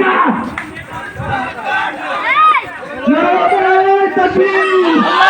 टाका तस्वीर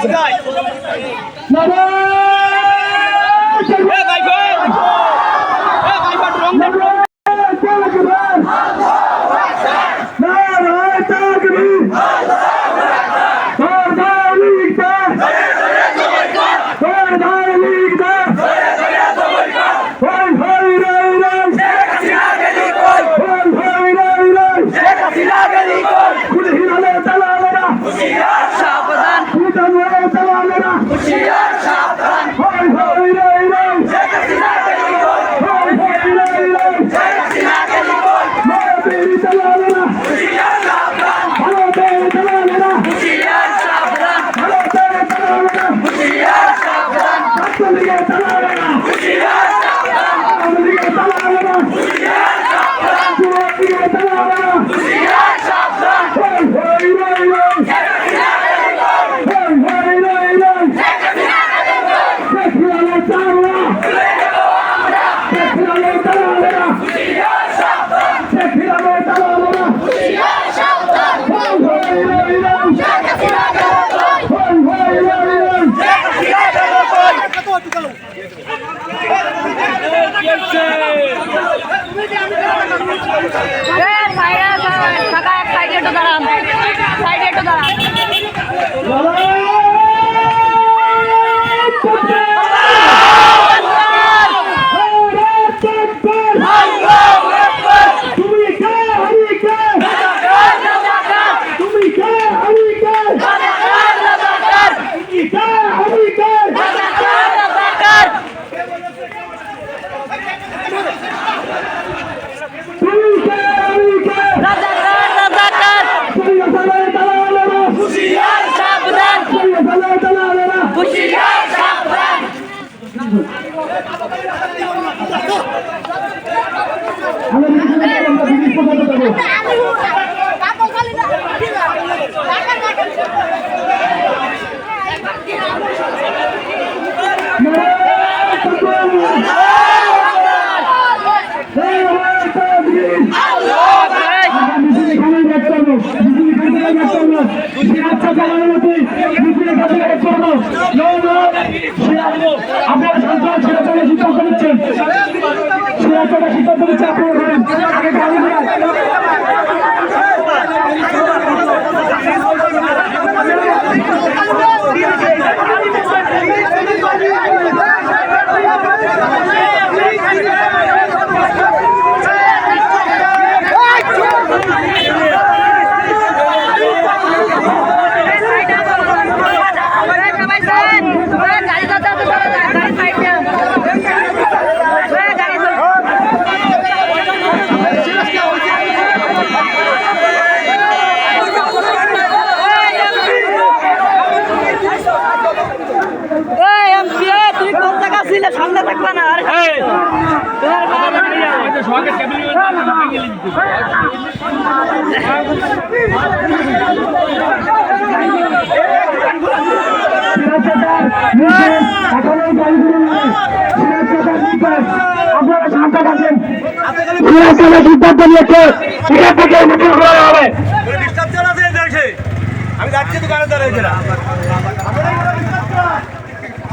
ください。সাইডে একটু দাঁড়ান। সাইডে একটু দাঁড়ান। আপনারা সরকার ছেড়ে চলে সিদ্ধান্ত নিচ্ছেন ছেড়ে চলে আপনার নিচ্ছে আপনারা আপনারা শান্ত থাকেন সিরাজের সিদ্ধান্ত নিয়েছে আমি যাচ্ছি দোকানে দাঁড়িয়ে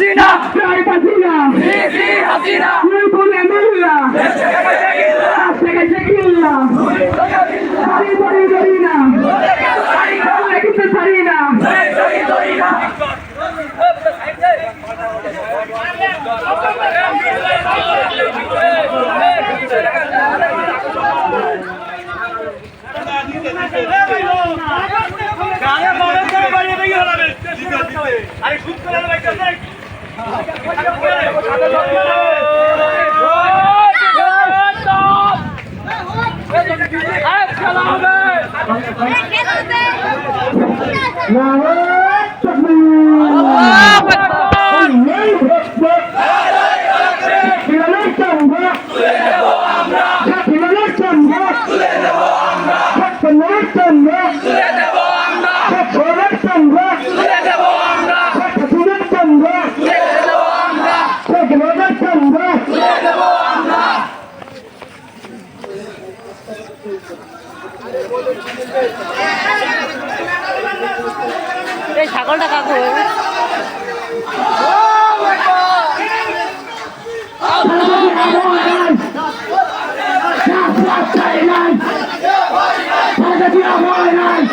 হাসিনা হাসিনা দুর্গুণে মিল্লা দেশ থেকে শেখিল্লা সারি বড়ি ধরি না কিন্তু সারি না আরে শুট করে ভাই এই ছাগলটা কাকু Take over my life!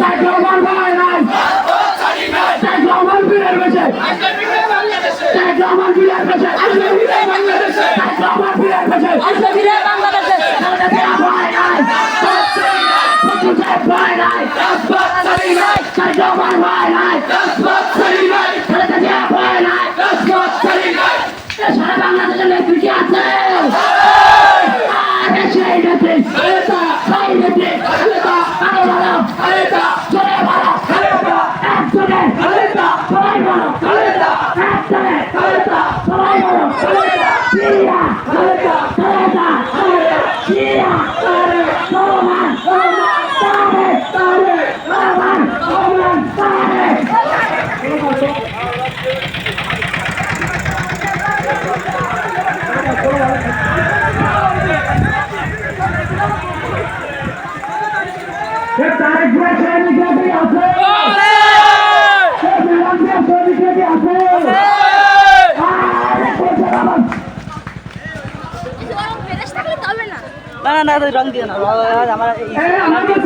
Take over my life! Tarique Rahman বিরাট পেছে আসবে ফিরে বাংলাদেশে তারেক রহমান বিরাট পেছে আসবে ফিরে বাংলাদেশে খালেদা জিয়া ভয় নাই ভয় নাই তারেক রহমান ভয় নাই ভয় নাই সারা বাংলাদেশের নেতৃত্বে আছে আরে সেই নেত্রী সেই নেত্রী আরও ভালো জোরে ভালো একজনে সবাই ভালো একজনে সবাই ভালো জিয়া খালেদা জিয়া রহমান তারেক রহমান রহমান তারেক এ তারেক জিয়া সৈনিক নেত্রী আছে এ বেগম জিয়া সৈনিক নেত্রী আছে আরে কোথায় আমার না না না রং দিও না। আমার এ আমাদের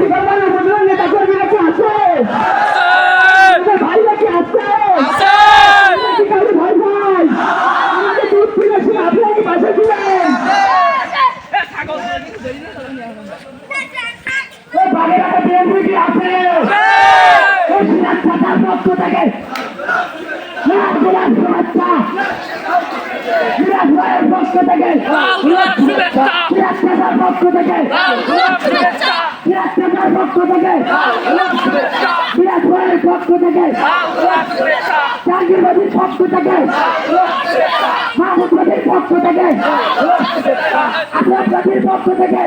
বাগেরহাটে বিএনপি কি আছে পক্ষ থেকে। পক্ষ থেকে। পক্ষ থেকে। সিরাজ চাচার পক্ষ থেকে। সিরাজ ভাইয়ের পক্ষ থেকে। জাহাঙ্গীর নদীর পক্ষ থেকে। মাহমুদ নদীর পক্ষ থেকে। আশরাফ নদীর পক্ষ থেকে।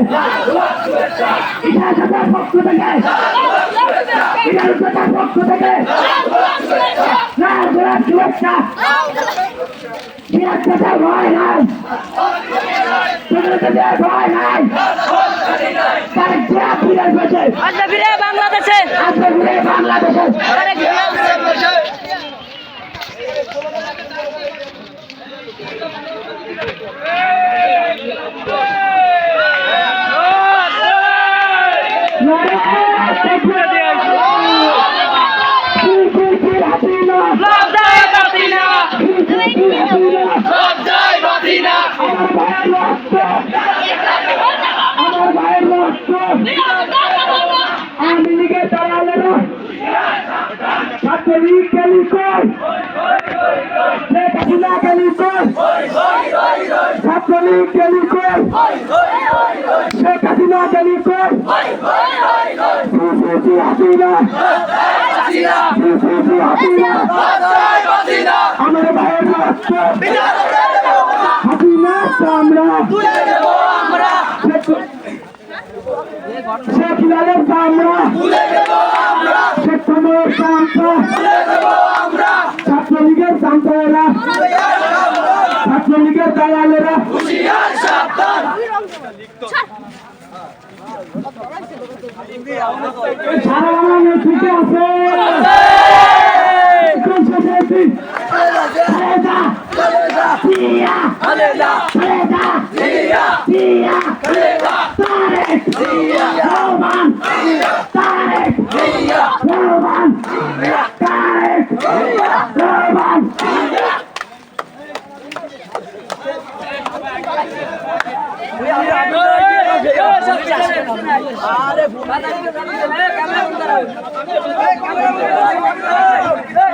ইশাক হাসার পক্ষ থেকে। ইনার চাচার পক্ষ থেকে। লাল গোলাপ শুভেচ্ছা। সিরাজ চাচার ভয় নাই। ভয় নাই। ফিরে ফিরে বাংলাদেশে ফিরে জিয়া আমার ভাইয়ের রক্ত আমি লিগে দাঁড়ালেন ছাত্রলীগ গেলি কই শেখ কই ছাত্রলীগ গেলি কই শেখ হাসিনা গেলি কই সিসি হাসিনা সিসি হাসিনা আমার ভাইয়ের রক্ত হাসিনা আমরা শেখ লালের আমরা শেখ কমলের চামচা ছাত্রলীগের দালালেরা সারা বাংলা নেতৃত্বে আছে। কোন শেষে খালেদা জিয়া খালেদা জিয়া তারেক। রহমান। তারেক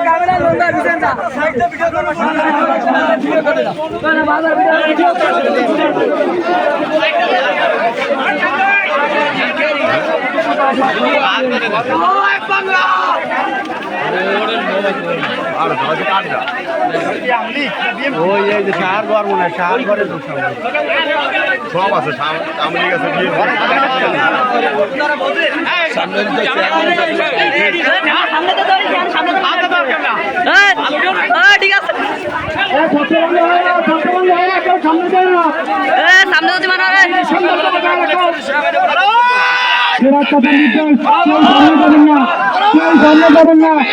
ক্যামেরা ওই এই যে সার ঘর মনে হয় সার ঘরের সব আছে আমি বিয়ে সামনে ঠিক আছে সামনে তো মানে সিরাজ চাচার নির্দেশ কেউ সামনে যাবেন